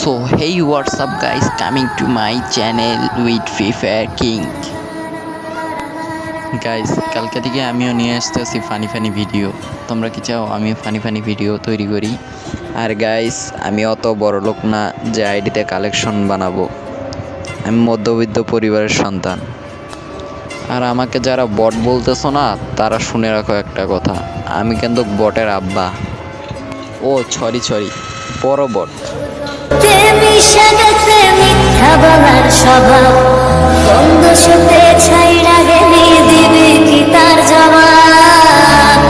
So, hey, what's up, guys? Coming to my channel with Free Fire King. Guys কালকে থেকে আমিও নিয়ে আসতেছি ফানি ফানি ভিডিও তোমরা কি চাও? আমি ফানি ফানি ভিডিও তৈরি করি। আর গাইস আমি অত বড় লোক না যে আইডিতে কালেকশন বানাবো। আমি মধ্যবিত্ত পরিবারের সন্তান। আর আমাকে যারা বট বলতেছো না, তারা শুনে রাখো একটা কথা। আমি কিন্তু বটের আব্বা। ও সরি সরি বড় বট স্বভাব বন্ধ সুতে ছাইড়া গেলি দিবি কি তার জবাব?